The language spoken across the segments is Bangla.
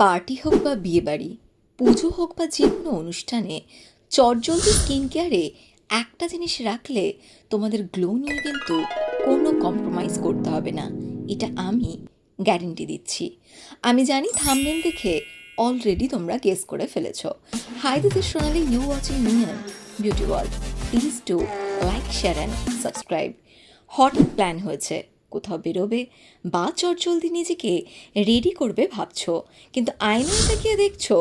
পার্টি হোক বা বিয়েবাড়ি, পুজো হোক বা যে কোনো অনুষ্ঠানে চটজলদি স্কিন কেয়ারে একটা জিনিস রাখলে তোমাদের গ্লো নিয়ে কিন্তু কোনো কম্প্রোমাইজ করতে হবে না। এটা আমি গ্যারেন্টি দিচ্ছি। আমি জানি থামনেল দেখে অলরেডি তোমরা গেস করে ফেলেছ। Hi is Sonali you watching Mian beauty world please do like share and subscribe হঠাৎ প্ল্যান হয়েছে। কোথাও বেরোবে, বা চটজলদি নিজেকে রেডি করবে ভাবছ। কিন্তু আয়নায় তাকিয়ে দেখছ,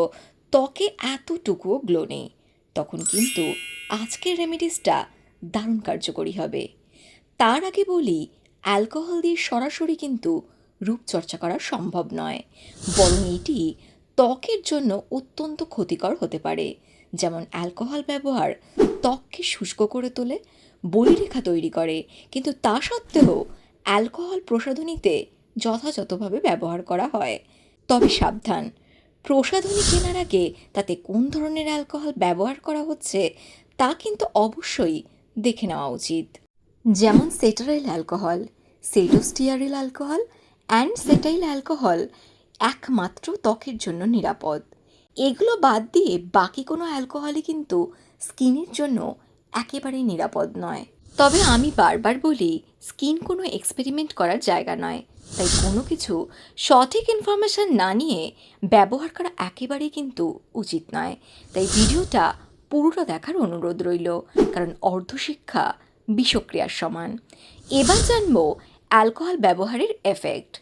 ত্বকে এতটুকুও গ্লো নেই। তখন কিন্তু আজকের রেমেডিসটা দারুণ কার্যকরী হবে। তার আগে বলি অ্যালকোহল দিয়ে সরাসরি কিন্তু রূপচর্চা করা সম্ভব নয়। বরং এটি ত্বকের জন্য অত্যন্ত ক্ষতিকর হতে পারে। যেমন অ্যালকোহল ব্যবহার ত্বককে শুষ্ক করে তোলে বলিরেখা তৈরি করে। কিন্তু তা সত্ত্বেও অ্যালকোহল প্রসাধনীতে যথাযথভাবে ব্যবহার করা হয়। তবে সাবধান। প্রসাধনী কেনার আগে তাতে কোন ধরনের অ্যালকোহল ব্যবহার করা হচ্ছে তা কিন্তু অবশ্যই দেখে নেওয়া উচিত। যেমন cetearyl alcohol, cetostearyl alcohol and cetyl alcohol একমাত্র ত্বকের জন্য নিরাপদ। এগুলো বাদ দিয়ে বাকি কোনো অ্যালকোহলই কিন্তু স্কিনের জন্য একেবারেই নিরাপদ নয়। তবে আমি বারবার বলি, স্কিন কোনো এক্সপেরিমেন্ট করার জায়গা নয়। তাই কোনো কিছু সঠিক ইনফরমেশান না নিয়ে ব্যবহার করা একেবারেই কিন্তু উচিত নয়। তাই ভিডিওটা পুরোটা দেখার অনুরোধ রইল, কারণ অর্ধশিক্ষা বিষক্রিয়ার সমান। এবার জানব অ্যালকোহল ব্যবহারের এফেক্ট।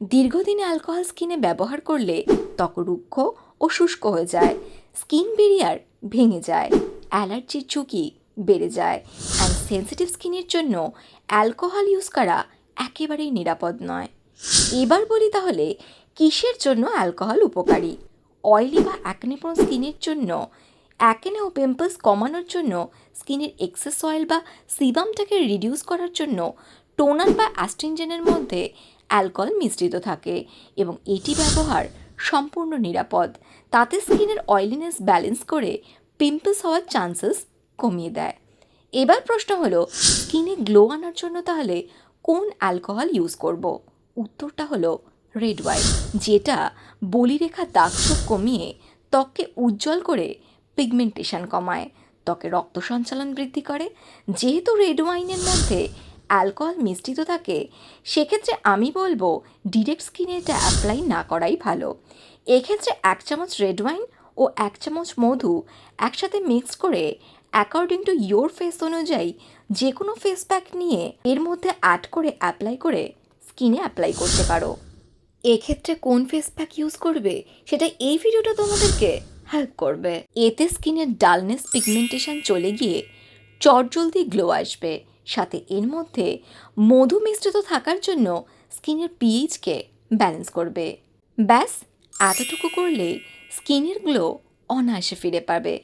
দীর্ঘদিনে অ্যালকোহল স্কিনে ব্যবহার করলে ত্বক রুক্ষ ও শুষ্ক হয়ে যায়, স্কিন বেরিয়ার ভেঙে যায়, অ্যালার্জির ঝুঁকি বেড়ে যায়। সেন্সিটিভ স্কিনের জন্য অ্যালকোহল ইউজ করা একেবারেই নিরাপদ নয়। এবার বলি তাহলে, কিসের জন্য অ্যালকোহল উপকারী? অয়েলি বা অ্যাকনেপ্রন স্কিনের জন্য অ্যাকেনে ও পিম্পলস কমানোর জন্য স্কিনের এক্সেস অয়েল বা সিবামটাকে রিডিউস করার জন্য টোনার বা অ্যাস্টিনজেনের মধ্যে অ্যালকোহল মিশ্রিত থাকে এবং এটি ব্যবহার সম্পূর্ণ নিরাপদ। তাতে স্কিনের অয়েলিনেস ব্যালেন্স করে পিম্পলস হওয়ার চান্সেস কমিয়ে দেয়। এবার প্রশ্ন হলো স্কিনে গ্লো আনার জন্য তাহলে কোন অ্যালকোহল ইউজ করব? উত্তরটা হলো রেড ওয়াইন যেটা বলিরেখা দাগছোপ কমিয়ে ত্বককে উজ্জ্বল করে পিগমেন্টেশন কমায়। ত্বকে রক্ত সঞ্চালন বৃদ্ধি করে। যেহেতু রেড ওয়াইনের মধ্যে অ্যালকোহল মিশ্রিত থাকে, সেক্ষেত্রে আমি বলব ডিরেক্ট স্কিনে এটা অ্যাপ্লাই না করাই ভালো। এক্ষেত্রে এক চামচ রেড ওয়াইন ও এক চামচ মধু একসাথে মিক্স করে অ্যাকর্ডিং টু ইয়োর ফেস অনুযায়ী যে কোনো ফেস প্যাক নিয়ে এর মধ্যে অ্যাড করে অ্যাপ্লাই করে স্কিনে অ্যাপ্লাই করতে পারো। এক্ষেত্রে কোন ফেস প্যাক ইউজ করবে, সেটা এই ভিডিওটা তোমাদেরকে হেল্প করবে। এতে স্কিনের ডালনেস পিগমেন্টেশন চলে গিয়ে চটজলদি গ্লো আসবে। সাথে এর মধ্যে মধু মিশ্রিত থাকার জন্য স্কিনের পিএইচকে ব্যালেন্স করবে। ব্যাস, এতটুকু করলে স্কিনের গ্লো অনায়াসে ফিরে পাবে।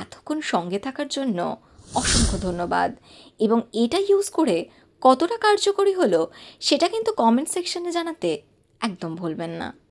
এতক্ষণ সঙ্গে থাকার জন্য অসংখ্য ধন্যবাদ। এবং এটা ইউজ করে কতটা কার্যকরী হলো, সেটা কিন্তু কমেন্ট সেকশনে জানাতে একদম ভুলবেন না।